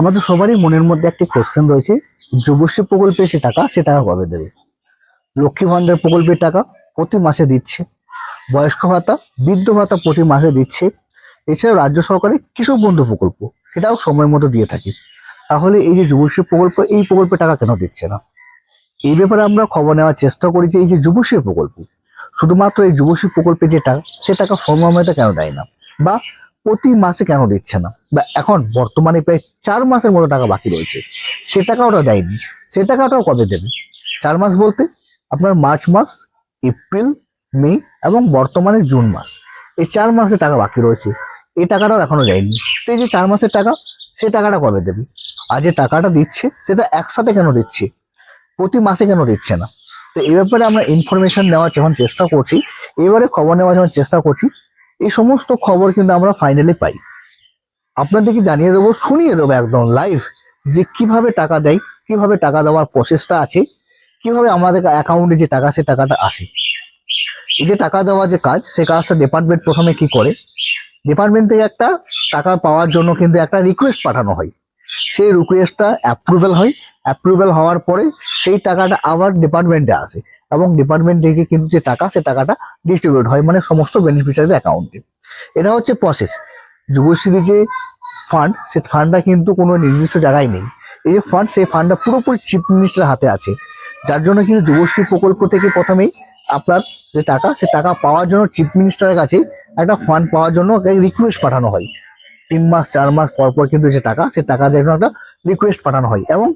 আমাদের সবারই মনের মধ্যে একটি কোশ্চেন রয়েছে, যুবশ্রী প্রকল্পে সে টাকা সে টাকা কবে দেবে? লক্ষ্মী ভান্ডার প্রকল্পের টাকা প্রতি মাসে দিচ্ছে, বয়স্ক ভাতা, বৃদ্ধ ভাতা প্রতি মাসে দিচ্ছে, এছাড়াও রাজ্য সরকারের কৃষক বন্ধু প্রকল্প, সেটাও সময় মতো দিয়ে থাকে। তাহলে এই যে যুবশ্রী প্রকল্প, এই প্রকল্পের টাকা কেন দিচ্ছে না? এই ব্যাপারে আমরা খবর নেওয়ার চেষ্টা করি যে এই যে যুবশ্রী প্রকল্প, শুধুমাত্র এই যুবশ্রী প্রকল্পে যে টাকা, সে টাকা মতো কেন দেয় না? বা প্রতি মাসে কেন দিচ্ছে না? বা এখন বর্তমানে প্রায় চার মাসের মতো টাকা বাকি রয়েছে। সে টাকা ওটা দেয়নি। সে টাকাটাও কবে দেবে? চার মাস বলতে আপনার মার্চ মাস, এপ্রিল, মে এবং বর্তমানে জুন মাস। এই চার মাসের টাকা বাকি রয়েছে। এই টাকাটাও এখনও দেয়নি। তো এই যে চার মাসের টাকা, সে টাকাটা কবে দেবে? আর যে টাকাটা দিচ্ছে, সেটা একসাথে কেন দিচ্ছে? প্রতি মাসে কেন দিচ্ছে না? তো এই ব্যাপারে আমরা ইনফরমেশন নেওয়ার যখন চেষ্টা করছি, এবারে খবর নেওয়ার যখন চেষ্টা করছি এই সমস্ত খবর কিন্তু আমরা ফাইনালি পাই। আপনাদেরকে জানিয়ে দেবো, শুনিয়ে দেবো একদম লাইভ যে কীভাবে টাকা দেয়, কীভাবে টাকা দেওয়ার প্রসেসটা আছে, কীভাবে আমাদের অ্যাকাউন্টে যে টাকা, সে টাকাটা আসে। এই যে টাকা দেওয়ার যে কাজ, সে কাজটা ডিপার্টমেন্ট প্রথমে কি করে? ডিপার্টমেন্ট থেকে একটা টাকা পাওয়ার জন্য কিন্তু একটা রিকোয়েস্ট পাঠানো হয়। সেই রিকোয়েস্টটা অ্যাপ্রুভাল হয়। অ্যাপ্রুভাল হওয়ার পরে সেই টাকাটা আবার ডিপার্টমেন্টে আসে। এবং ডিপার্টমেন্ট থেকে কিন্তু যে টাকা, সে টাকাটা ডিস্ট্রিবিউট হয় মানে সমস্ত বেনিফিশিয়ারিদের অ্যাকাউন্টে এটা হচ্ছে প্রসেস যুবশ্রী যে ফান্ড সে ফান্ডটা কিন্তু কোনো নির্দিষ্ট জায়গায় নেই। এই যে ফান্ড সেই ফান্ডটা পুরোপুরি চিফ মিনিস্টারের হাতে আছে। যার জন্য কিন্তু যুবশ্রী প্রকল্প থেকে প্রথমেই আপনার যে টাকা, সে টাকা পাওয়ার জন্য চিফ মিনিস্টারের কাছে একটা ফান্ড পাওয়ার জন্য রিকোয়েস্ট পাঠানো হয়। তিন মাস, চার মাস পর পর কিন্তু যে টাকা, সে টাকার জন্য একটা রিকোয়েস্ট পাঠানো হয়। এবং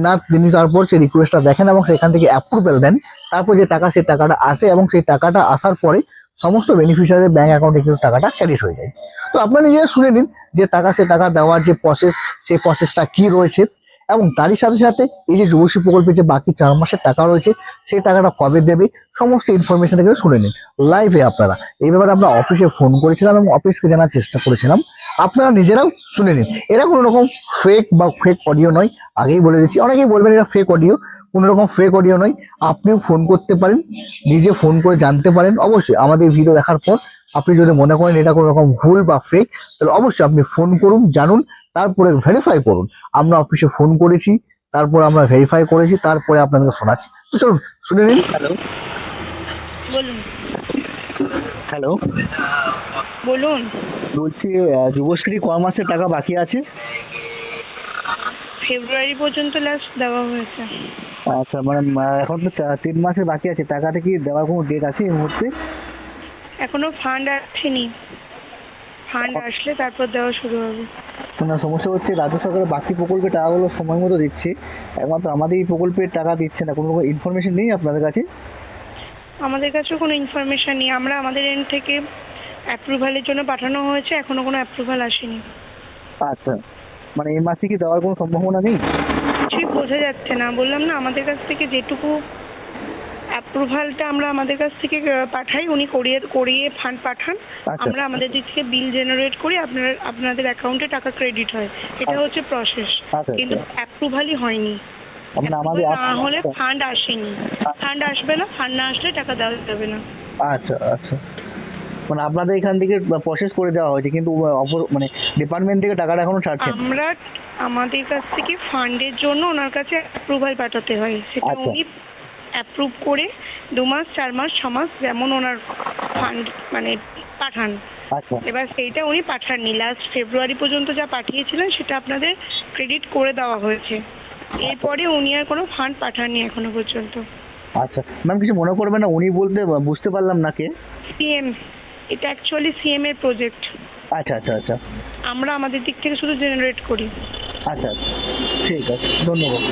না তিনি তারপর সেই রিকোয়েস্টটা দেখেন এবং সেখান থেকে অ্যাপ্রুভেল দেন। তারপর যে টাকা, সেই টাকাটা আসে এবং সেই টাকাটা আসার পরে সমস্ত বেনিফিশিয়ারিদের ব্যাঙ্ক অ্যাকাউন্টে কিন্তু টাকাটা ক্যারিট হয়ে যায়। তো আপনারা নিজেরা শুনে নিন যে টাকা সে টাকা দেওয়ার যে প্রসেস সেই প্রসেসটা কি রয়েছে এবং তারই সাথে সাথে এই যে যুবশ্রী প্রকল্পে যে বাকি চার মাসের টাকা রয়েছে, সেই টাকাটা কবে দেবে, সমস্ত ইনফরমেশন কিন্তু শুনে নিন। লাইভে আপনারা। এই ব্যাপারে আমরা অফিসে ফোন করেছিলাম এবং অফিসকে জানার চেষ্টা করেছিলাম। আপনারা নিজেরাও শুনে নিন। এরা কোনো রকম ফেক বা ফেক অডিও নয়। আগেই বলে দিচ্ছি অনেকেই বলবেন এটা ফেক অডিও কোনো রকম ফেক অডিও নয়। আপনিও ফোন করতে পারেন নিজে ফোন করে জানতে পারেন। অবশ্যই আমাদের ভিডিও দেখার পর আপনি যদি মনে করেন এটা কোনো রকম ভুল বা ফেক তাহলে অবশ্যই আপনি ফোন করুন জানুন তারপরে ভেরিফাই করুন। আমরা অফিসে ফোন করেছি তারপর আমরা ভেরিফাই করেছি তারপরে আপনাদেরকে শোনাচ্ছি। তো চলুন শুনে নিন। হ্যালো বলুন। হ্যালো বলুন। বলছি যুবশ্রী ক মাসের টাকা বাকি আছে? ফেব্রুয়ারি পর্যন্ত লাস্ট দেওয়া হয়েছে। আচ্ছা মানে এখন তো তিন মাসের বাকি আছে টাকাটা কি দেওয়ার কোনো ডেট আছে এই মুহূর্তে? এখনও ফান্ড আসেনি। ফান্ড আসলে তারপর দেওয়া শুরু হবে। না সমস্যা হচ্ছে রাজ্য সরকারের বাকি প্রকল্পের টাকাগুলো সময় মতো দিচ্ছে। একমাত্র আমাদের এই প্রকল্পের টাকা দিচ্ছে না। কোনো রকম ইনফরমেশন নেই আপনাদের কাছে? আমাদের কাছেও কোনো ইনফরমেশন নেই। আমরা আমাদের এন্ড থেকে অ্যাপ্রুভালের জন্য পাঠানো হয়েছে এখনও কোনো অ্যাপ্রুভাল আসেনি। আচ্ছা। মানে এই মাসে কি দেওয়ার কোনো সম্ভাবনা নেই? কিছুই বোঝা যাচ্ছে না। বললাম না আমাদের কাছ থেকে যেটুকু অ্যাপ্রুভালটা আমরা আমাদের কাছ থেকে পাঠাই উনি করিয়ে করিয়ে ফান্ড পাঠান। আচ্ছা। আমরা আমাদের দিক থেকে বিল জেনারেট করি আপনার আপনাদের অ্যাকাউন্টে টাকা ক্রেডিট হয়। এটা হচ্ছে প্রসেস আচ্ছা, কিন্তু আচ্ছা। অ্যাপ্রুভালই হয়নি। মানে না হলে ফান্ড আসেনি। ফান্ড আসবে না ফান্ড না আসলে টাকা দেওয়া যাবে না। আচ্ছা আচ্ছা। মানে আপনাদের এখান থেকে প্রসেস করে দেওয়া হয়েছে কিন্তু অপর মানে ডিপার্টমেন্ট থেকে টাকাটা এখনও ছাড়ছে। আমরা আমাদের কাছ থেকে ফান্ডের জন্য ওনার কাছে অ্যাপ্রুভাল পাঠাতে হয়। সেটা আচ্ছা। উনি অ্যাপ্রুভ করে দু মাস চার মাস ছ মাস যেমন ওনার ফান্ড মানে পাঠান। আচ্ছা। এবার সেইটা উনি পাঠাননি। লাস্ট ফেব্রুয়ারি পর্যন্ত যা পাঠিয়েছিলেন সেটা আপনাদের ক্রেডিট করে দেওয়া হয়েছে। এরপরে উনি আর কোনো ফান্ড পাঠাননি এখনও পর্যন্ত। আচ্ছা। ম্যাম কিছু মনে করবেন না? উনি বলতে বুঝতে পারলাম না কে। সিএম এটা অ্যাকচুয়ালি সিএম এর প্রজেক্ট আচ্ছা আচ্ছা আচ্ছা। আমরা আমাদের দিক থেকে শুধু জেনারেট করি। আচ্ছা আচ্ছা। ঠিক আছে ধন্যবাদ।